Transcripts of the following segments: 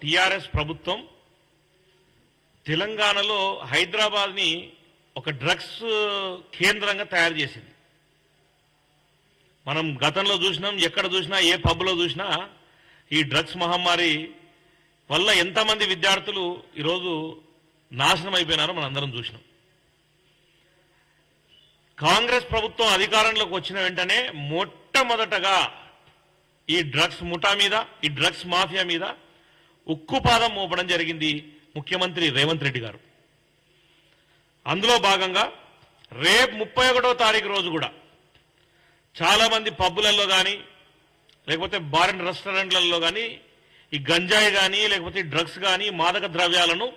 TRS ప్రభుత్వం తెలంగాణలో హైదరాబాద్ని ఒక డ్రగ్స్ కేంద్రంగా తయారు చేసింది. మనం గతంలో చూసినాం ఎక్కడ చూసినా ఏ పబ్లో చూసినా ఈ డ్రగ్స్ మహమ్మారి వల్ల ఎంతమంది విద్యార్థులు ఈరోజు నాశనం అయిపోయినారో మనందరం చూసినాం. కాంగ్రెస్ ప్రభుత్వం అధికారంలోకి వచ్చిన వెంటనే మొట్టమొదటగా ఈ డ్రగ్స్ ముఠా మీద ఈ డ్రగ్స్ మాఫియా మీద ఉక్కుపాదం మోపడం జరిగింది ముఖ్యమంత్రి రేవంత్ రెడ్డి గారు. అందులో భాగంగా రేపు ముప్పై ఒకటో తారీఖు రోజు కూడా చాలామంది పబ్బులలో కానీ లేకపోతే బార్ అండ్ రెస్టారెంట్లలో కానీ ఈ గంజాయి కానీ లేకపోతే డ్రగ్స్ కానీ మాదక ద్రవ్యాలను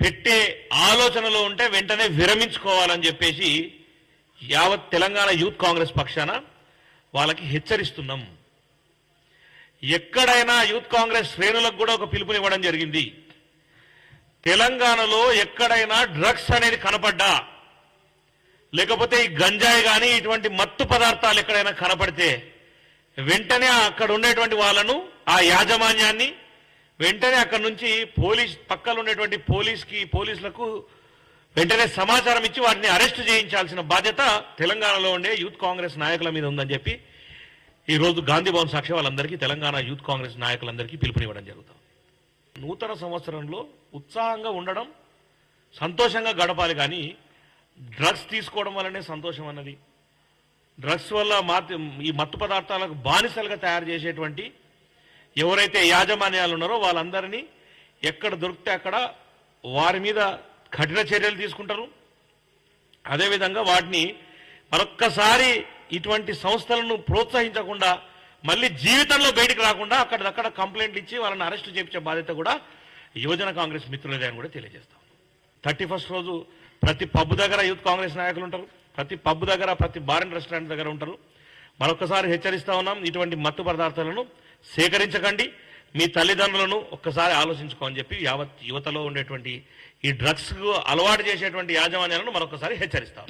పెట్టే ఆలోచనలో ఉంటే వెంటనే విరమించుకోవాలని చెప్పేసి యావత్ తెలంగాణ యూత్ కాంగ్రెస్ పక్షాన వాళ్ళకి హెచ్చరిస్తున్నాం. ఎక్కడైనా యూత్ కాంగ్రెస్ శ్రేణులకు కూడా ఒక పిలుపునివ్వడం జరిగింది. తెలంగాణలో ఎక్కడైనా డ్రగ్స్ అనేది కనపడ్డా? లేకపోతే ఈ గంజాయి కానీ ఇటువంటి మత్తు పదార్థాలు ఎక్కడైనా కనపడితే వెంటనే అక్కడ ఉండేటువంటి వాళ్ళను ఆ యాజమాన్యాన్ని వెంటనే అక్కడ నుంచి పోలీస్ పక్కన ఉండేటువంటి పోలీస్కి పోలీసులకు వెంటనే సమాచారం ఇచ్చి వాటిని అరెస్ట్ చేయించాల్సిన బాధ్యత తెలంగాణలో ఉండే యూత్ కాంగ్రెస్ నాయకుల మీద ఉందని చెప్పి ఈ రోజు గాంధీ భవన్ సాక్షి వాళ్ళందరికీ తెలంగాణ యూత్ కాంగ్రెస్ నాయకులందరికీ పిలుపునివ్వడం జరుగుతుంది. నూతన సంవత్సరంలో ఉత్సాహంగా ఉండడం సంతోషంగా గడపాలి కానీ డ్రగ్స్ తీసుకోవడం వల్లనే సంతోషం అన్నది. డ్రగ్స్ వల్ల మాత్ ఈ మత్తు పదార్థాలకు బానిసలుగా తయారు చేసేటువంటి ఎవరైతే యాజమాన్యాలు ఉన్నారో వాళ్ళందరినీ ఎక్కడ దొరికితే అక్కడ వారి మీద కఠిన చర్యలు తీసుకుంటారు. అదేవిధంగా వాటిని మరొక్కసారి ఇటువంటి సంస్థలను ప్రోత్సహించకుండా మళ్ళీ జీవితంలో బయటకు రాకుండా అక్కడక్కడ కంప్లైంట్లు ఇచ్చి వాళ్ళని అరెస్ట్ చేయించే బాధ్యత కూడా యువజన కాంగ్రెస్ మిత్రులదే అని కూడా తెలియజేస్తాం. థర్టీ ఫస్ట్ రోజు ప్రతి పబ్ దగ్గర యూత్ కాంగ్రెస్ నాయకులు ఉంటారు. ప్రతి పబ్ దగ్గర ప్రతి బార్ అండ్ రెస్టారెంట్ దగ్గర ఉంటారు. మరొకసారి హెచ్చరిస్తా ఉన్నాం ఇటువంటి మత్తు పదార్థాలను సేకరించకండి. మీ తల్లిదండ్రులను ఒక్కసారి ఆలోచించుకోని చెప్పి యావత్ యువతలో ఉండేటువంటి ఈ డ్రగ్స్కు అలవాటు చేసేటువంటి యాజమాన్యాలను మరొకసారి హెచ్చరిస్తాం.